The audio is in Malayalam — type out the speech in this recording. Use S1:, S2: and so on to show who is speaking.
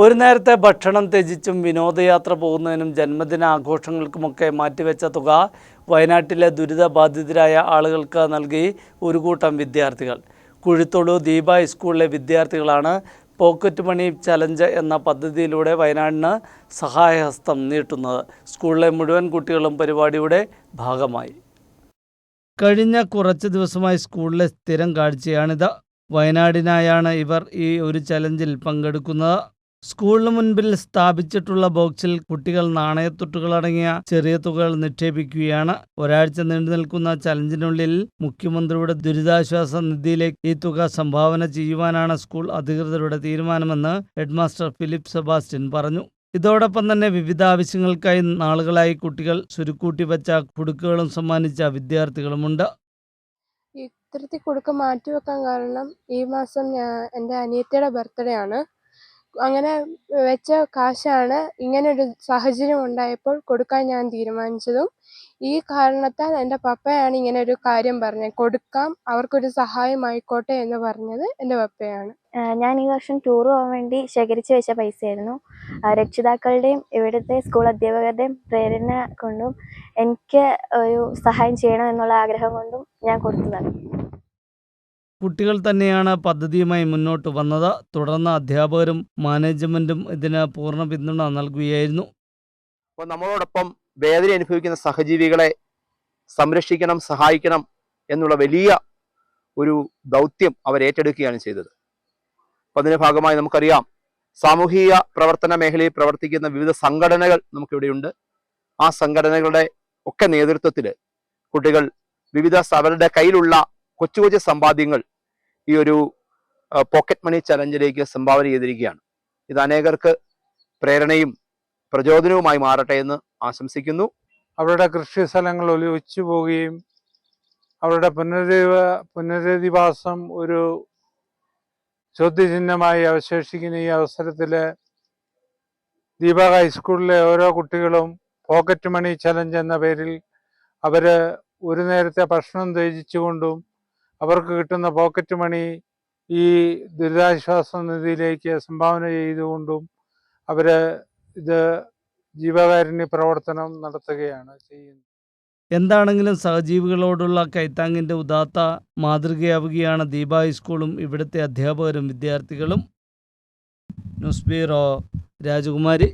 S1: ഒരു നേരത്തെ ഭക്ഷണം ത്യജിച്ചും വിനോദയാത്ര പോകുന്നതിനും ജന്മദിന ആഘോഷങ്ങൾക്കുമൊക്കെ മാറ്റിവെച്ച തുക വയനാട്ടിലെ ദുരിതബാധിതരായ ആളുകൾക്ക് നൽകി ഒരു കൂട്ടം വിദ്യാർത്ഥികൾ. കുഴിത്തൊടു ദീപ സ്കൂളിലെ വിദ്യാർത്ഥികളാണ് പോക്കറ്റ് മണി ചലഞ്ച് എന്ന പദ്ധതിയിലൂടെ വയനാടിന് സഹായഹസ്തം നീട്ടുന്നത്. സ്കൂളിലെ മുഴുവൻ കുട്ടികളും പരിപാടിയുടെ ഭാഗമായി. കഴിഞ്ഞ കുറച്ച് ദിവസമായി സ്കൂളിലെ സ്ഥിരം കാഴ്ചയാണിത്. വയനാടിനായാണ് ഇവർ ഈ ഒരു ചലഞ്ചിൽ പങ്കെടുക്കുന്നത്. സ്കൂളിന് മുൻപിൽ സ്ഥാപിച്ചിട്ടുള്ള ബോക്സിൽ കുട്ടികൾ നാണയത്തൊട്ടുകളടങ്ങിയ ചെറിയ തുകകൾ നിക്ഷേപിക്കുകയാണ്. ഒരാഴ്ച നീണ്ടു നിൽക്കുന്ന ചലഞ്ചിനുള്ളിൽ മുഖ്യമന്ത്രിയുടെ ദുരിതാശ്വാസ നിധിയിലേക്ക് ഈ തുക സംഭാവന ചെയ്യുവാനാണ് സ്കൂൾ അധികൃതരുടെ തീരുമാനമെന്ന് ഹെഡ്മാസ്റ്റർ ഫിലിപ്പ് സെബാസ്റ്റ്യൻ പറഞ്ഞു. ഇതോടൊപ്പം തന്നെ വിവിധ ആവശ്യങ്ങൾക്കായി നാളുകളായി കുട്ടികൾ ചുരുക്കൂട്ടി വച്ച കുടുക്കുകളും സമ്മാനിച്ച വിദ്യാർത്ഥികളുമുണ്ട്.
S2: ഇത്തരത്തിൽ കുടുക്ക മാറ്റിവെക്കാൻ കാരണം ഈ മാസം ഞാൻ എന്റെ അനിയത്തിയുടെ ബർത്ത്ഡേ ആണ്. അങ്ങനെ വെച്ച കാശാണ് ഇങ്ങനെ ഒരു സാഹചര്യം ഉണ്ടായപ്പോൾ കൊടുക്കാൻ ഞാൻ തീരുമാനിച്ചതും ഈ കാരണത്താൽ എന്റെ പപ്പയാണ് ഇങ്ങനെ ഒരു കാര്യം പറഞ്ഞത്. കൊടുക്കാം അവർക്കൊരു സഹായമായിക്കോട്ടെ എന്ന് പറഞ്ഞത് എന്റെ പപ്പയാണ്.
S3: ഞാൻ ഈ വർഷം ടൂർ പോകാൻ വേണ്ടി ശേഖരിച്ചു വെച്ച പൈസയായിരുന്നു. രക്ഷിതാക്കളുടെയും ഇവിടുത്തെ സ്കൂൾ അധ്യാപകരുടെയും പ്രേരണ കൊണ്ടും എനിക്ക് ഒരു സഹായം ചെയ്യണം എന്നുള്ള ആഗ്രഹം കൊണ്ടും ഞാൻ കൊടുത്തതാണ്.
S1: കുട്ടികൾ തന്നെയാണ് പദ്ധതിയുമായി മുന്നോട്ട് വന്നത്. തുടർന്ന് അധ്യാപകരും മാനേജ്മെന്റും ഇതിന് പൂർണ പിന്തുണ നൽകുകയായിരുന്നു.
S4: അപ്പോൾ നമ്മളോടൊപ്പം വേദന അനുഭവിക്കുന്ന സഹജീവികളെ സംരക്ഷിക്കണം സഹായിക്കണം എന്നുള്ള വലിയ ഒരു ദൗത്യം അവർ ഏറ്റെടുക്കുകയാണ് ചെയ്തത്. അപ്പം അതിന്റെ ഭാഗമായി നമുക്കറിയാം സാമൂഹിക പ്രവർത്തന മേഖലയിൽ പ്രവർത്തിക്കുന്ന വിവിധ സംഘടനകൾ നമുക്കിവിടെയുണ്ട്. ആ സംഘടനകളുടെ ഒക്കെ നേതൃത്വത്തിൽ കുട്ടികൾ വിവിധ അവരുടെ കയ്യിലുള്ള കൊച്ചു കൊച്ചു സമ്പാദ്യങ്ങൾ ഈ ഒരു പോക്കറ്റ് മണി ചലഞ്ചിലേക്ക് സംഭാവന ചെയ്തിരിക്കുകയാണ്. ഇത് അനേകർക്ക് പ്രേരണയും പ്രചോദനവുമായി മാറട്ടെ എന്ന് ആശംസിക്കുന്നു.
S5: അവരുടെ കൃഷി സ്ഥലങ്ങൾ ഒലിച്ചു പോവുകയും അവരുടെ പുനരധിവ പുനരധിവാസം ഒരു ചോദ്യചിഹ്നമായി അവശേഷിക്കുന്ന ഈ അവസരത്തിൽ ദീപക ഹൈസ്കൂളിലെ ഓരോ കുട്ടികളും പോക്കറ്റ് മണി ചലഞ്ച് എന്ന പേരിൽ അവർ ഒരു നേരത്തെ ഭക്ഷണം ത്യജിച്ചുകൊണ്ടും അവർക്ക് കിട്ടുന്ന പോക്കറ്റ് മണി ഈ ദുരിതാശ്വാസ നിധിയിലേക്ക് സംഭാവന ചെയ്തുകൊണ്ടും അവർ ഇത് ജീവകാരുണ്യ പ്രവർത്തനം നടത്തുകയാണ് ചെയ്യുന്നത്.
S1: എന്താണെങ്കിലും സഹജീവികളോടുള്ള കൈത്താങ്ങിന്റെ ഉദാത്ത മാതൃകയാവുകയാണ് ദീപ ഹൈസ്കൂളും ഇവിടുത്തെ അധ്യാപകരും വിദ്യാർത്ഥികളും. ന്യൂസ് ബ്യൂറോ രാജകുമാരി.